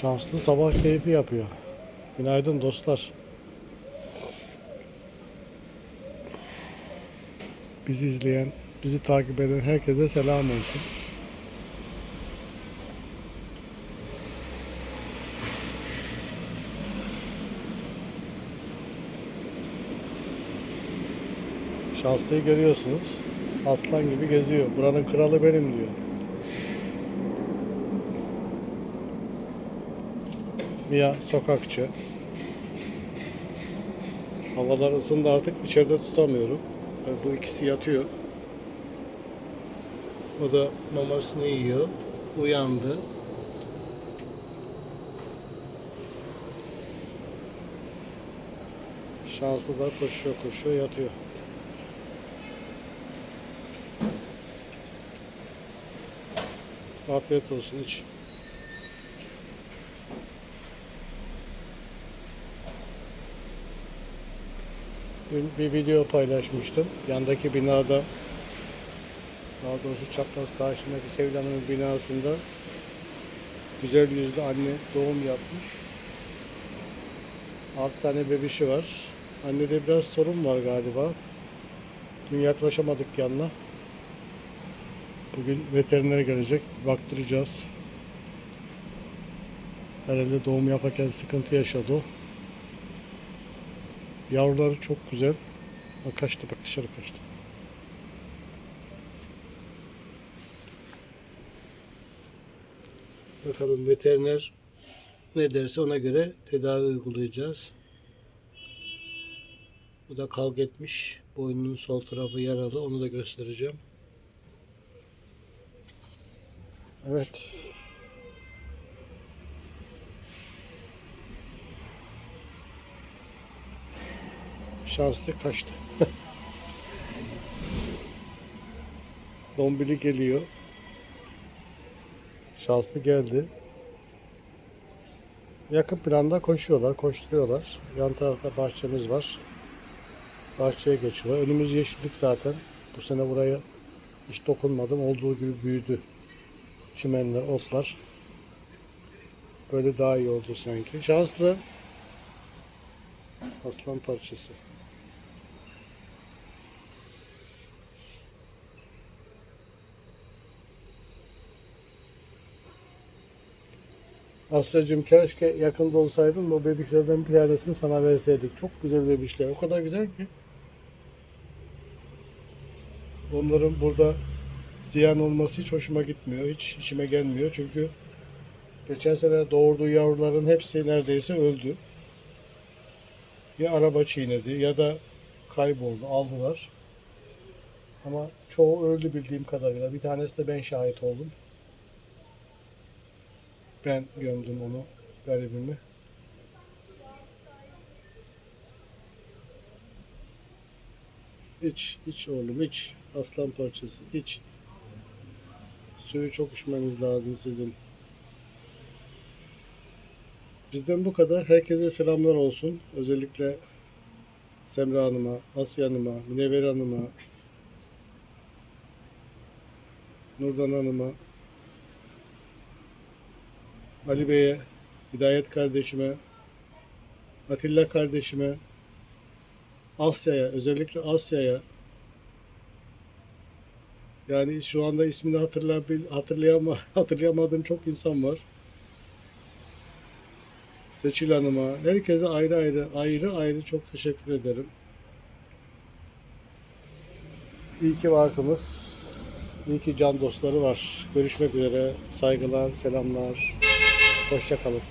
Şanslı sabah keyfi yapıyor. Günaydın dostlar. Bizi izleyen, bizi takip eden herkese selam olsun. Şanslıyı görüyorsunuz. Aslan gibi geziyor. Buranın kralı benim diyor. Mia sokakçı. Havalar ısındı artık içeride tutamıyorum. Bu ikisi yatıyor. O da mamasını yiyor. Uyandı. Şanslı da koşuyor koşuyor yatıyor. Afiyet olsun iç. Dün bir video paylaşmıştım. Yandaki binada daha doğrusu çapraz karşımdaki Sevlan'ın binasında güzel yüzlü anne doğum yapmış. Alt tane bebişi var. Annede biraz sorun var galiba. Dün yaklaşamadık yanına. Bugün veteriner gelecek. Baktıracağız. Herhalde doğum yaparken sıkıntı yaşadı o. Yavruları çok güzel. Bak kaçtı bak dışarı kaçtı. Bakalım veteriner ne derse ona göre tedavi uygulayacağız. Bu da kavga etmiş. Boynunun sol tarafı yaralı. Onu da göstereceğim. Evet. Şanslı kaçtı. Dombili geliyor. Şanslı geldi. Yakın planda koşuyorlar, koşturuyorlar. Yan tarafta bahçemiz var. Bahçeye geçiyorlar. Önümüz yeşillik zaten. Bu sene buraya hiç dokunmadım. Olduğu gibi büyüdü. Çimenler, otlar. Böyle daha iyi oldu sanki. Şanslı. Aslan parçası. Asya'cığım keşke yakında olsaydın o bebeklerden bir tanesini sana verseydik. Çok güzel bebişler. O kadar güzel ki. Onların burada ziyan olması hiç hoşuma gitmiyor. Hiç içime gelmiyor. Çünkü geçen sene doğurduğu yavruların hepsi neredeyse öldü. Ya araba çiğnedi ya da kayboldu, aldılar. Ama çoğu öldü bildiğim kadarıyla. Bir tanesi de ben şahit oldum. Ben gömdüm onu, garibimi. İç, iç oğlum iç. Aslan parçası, iç. Suyu çok içmeniz lazım sizin. Bizden bu kadar. Herkese selamlar olsun. Özellikle Semra Hanım'a, Asya Hanım'a, Münevver Hanım'a, Nurdan Hanım'a, Ali Bey'e, Hidayet kardeşime, Atilla kardeşime, Asya'ya, özellikle Asya'ya, yani şu anda ismini hatırlayabil, hatırlayama, hatırlayamadığım çok insan var. Seçil Hanım'a, herkese ayrı ayrı, ayrı ayrı çok teşekkür ederim. İyi ki varsınız. İyi ki can dostları var. Görüşmek üzere. Saygılar, selamlar. Hoşça kalın.